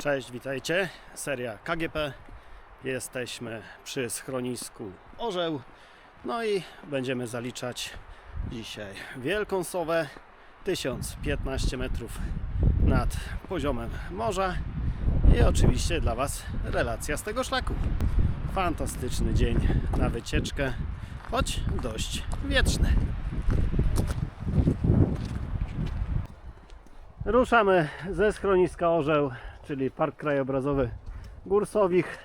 Cześć, witajcie. Seria KGP. Jesteśmy przy schronisku Orzeł. No i będziemy zaliczać dzisiaj wielką sowę 1015 metrów nad poziomem morza. I oczywiście dla Was relacja z tego szlaku. Fantastyczny dzień na wycieczkę, choć dość wietrzny. Ruszamy ze schroniska Orzeł, czyli Park Krajobrazowy Górsowich.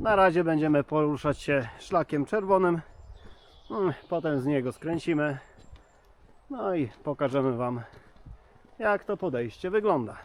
Na razie będziemy poruszać się szlakiem czerwonym. Mm, Potem z niego skręcimy. No i pokażemy Wam, jak to podejście wygląda.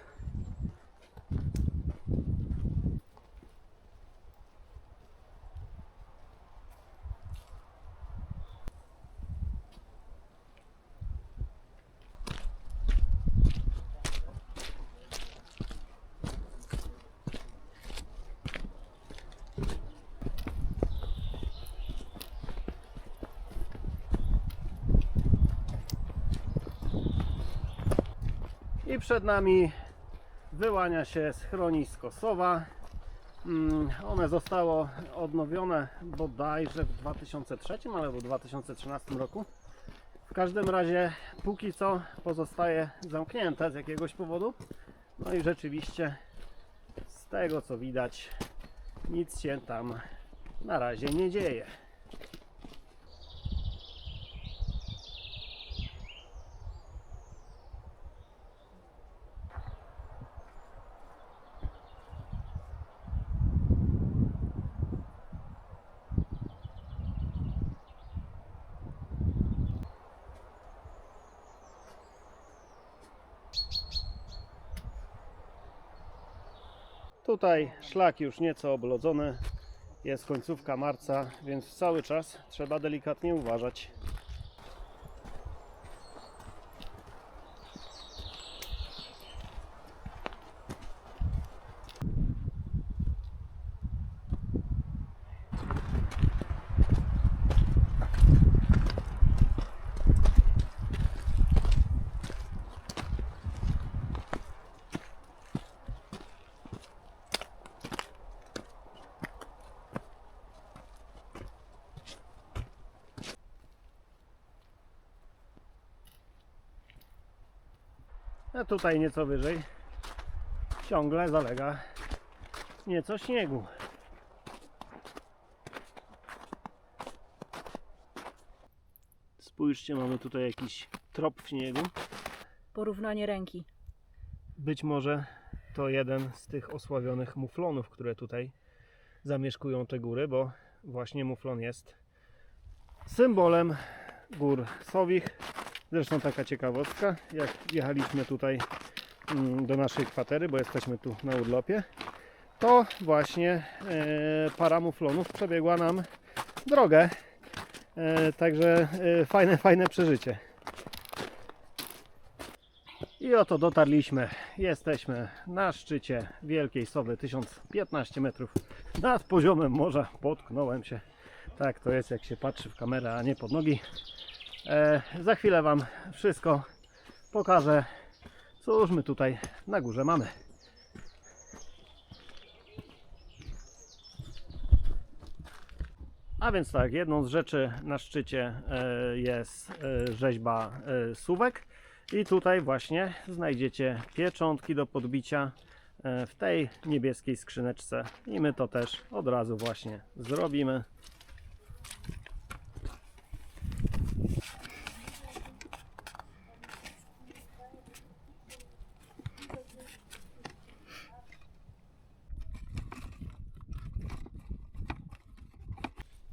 I przed nami wyłania się schronisko Sowa. Mm, One zostało odnowione bodajże w 2003 albo 2013 roku. W każdym razie póki co pozostaje zamknięte z jakiegoś powodu. No i rzeczywiście z tego co widać nic się tam na razie nie dzieje. Tutaj szlak już nieco oblodzony. Jest końcówka marca, więc cały czas trzeba delikatnie uważać. A tutaj nieco wyżej ciągle zalega nieco śniegu. Spójrzcie, mamy tutaj jakiś trop w śniegu. Porównanie ręki. Być może to jeden z tych osławionych muflonów, które tutaj zamieszkują te góry, bo właśnie muflon jest symbolem gór Sowich. Zresztą taka ciekawostka, jak jechaliśmy tutaj mm, do naszej kwatery, bo jesteśmy tu na urlopie, to właśnie e, para muflonów przebiegła nam drogę. E, także e, fajne, fajne przeżycie. I oto dotarliśmy. Jesteśmy na szczycie Wielkiej Sowy 1015 metrów nad poziomem morza. Potknąłem się. Tak to jest jak się patrzy w kamerę, a nie pod nogi. E, za chwilę Wam wszystko pokażę. Cóż my tutaj na górze mamy. A więc tak, jedną z rzeczy na szczycie e, jest e, rzeźba e, suwek. I tutaj właśnie znajdziecie pieczątki do podbicia w tej niebieskiej skrzyneczce. I my to też od razu właśnie zrobimy.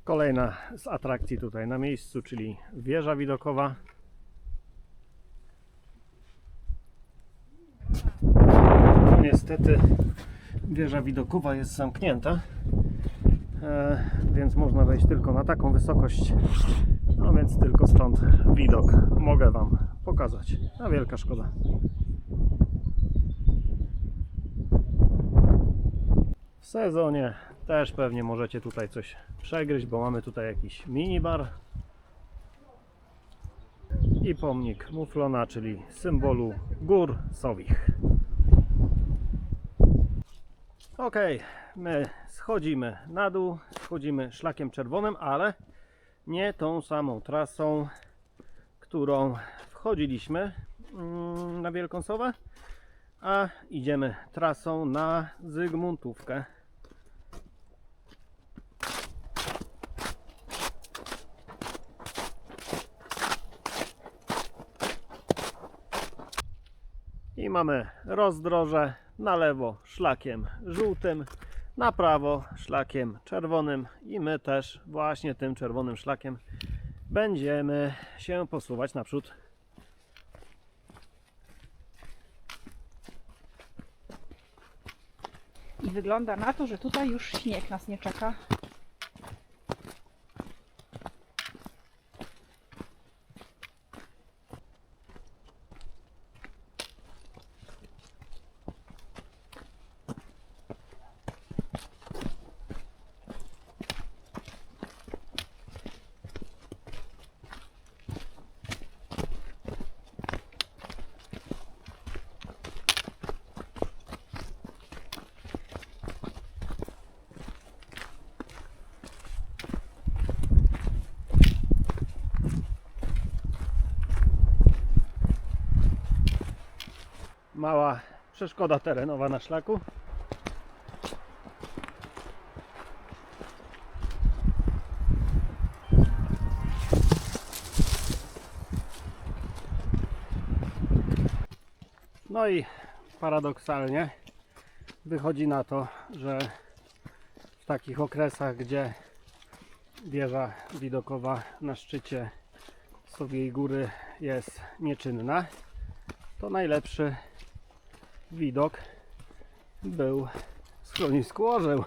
Kolejna z atrakcji tutaj na miejscu, czyli wieża widokowa. Niestety wieża widokowa jest zamknięta, e, więc można wejść tylko na taką wysokość. No więc tylko stąd widok mogę Wam pokazać. A wielka szkoda. W sezonie też pewnie możecie tutaj coś przegryźć, bo mamy tutaj jakiś minibar i pomnik muflona, czyli symbolu gór sowich. Okej, my schodzimy na dół, schodzimy szlakiem czerwonym, ale nie tą samą trasą, którą wchodziliśmy mm, na Wielką Sowę, a idziemy trasą na Zygmuntówkę. Mamy rozdroże na lewo szlakiem żółtym, na prawo szlakiem czerwonym i my też właśnie tym czerwonym szlakiem będziemy się posuwać naprzód. I wygląda na to, że tutaj już śnieg nas nie czeka. Mała przeszkoda terenowa na szlaku. No i paradoksalnie wychodzi na to, że w takich okresach, gdzie wieża widokowa na szczycie Sowiej Góry jest nieczynna, to najlepszy widok był schronisku orzeł.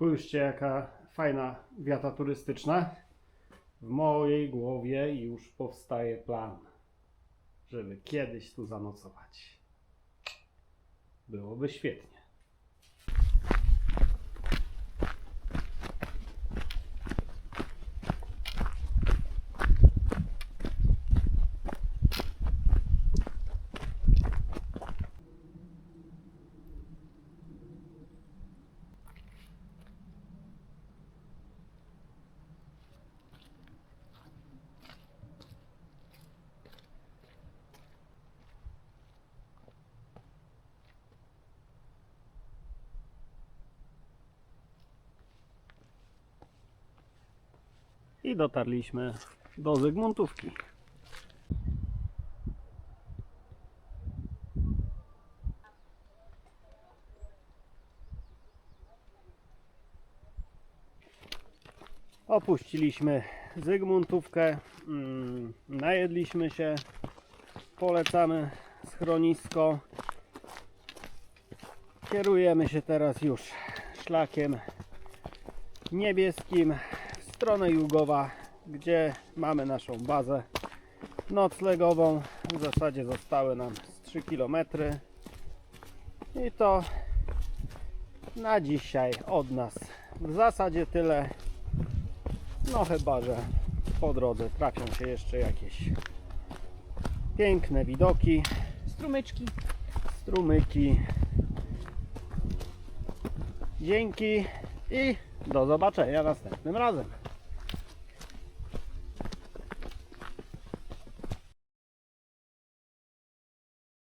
Spójrzcie, jaka fajna wiata turystyczna. W mojej głowie już powstaje plan, żeby kiedyś tu zanocować. Byłoby świetnie. I dotarliśmy do Zygmuntówki. Opuściliśmy Zygmuntówkę, mm, najedliśmy się, polecamy schronisko. Kierujemy się teraz już szlakiem niebieskim stronę Jugowa, gdzie mamy naszą bazę noclegową. W zasadzie zostały nam z 3 km. I to na dzisiaj od nas w zasadzie tyle. No chyba, że po drodze trafią się jeszcze jakieś piękne widoki, Strumyczki. strumyki. Dzięki i do zobaczenia następnym razem.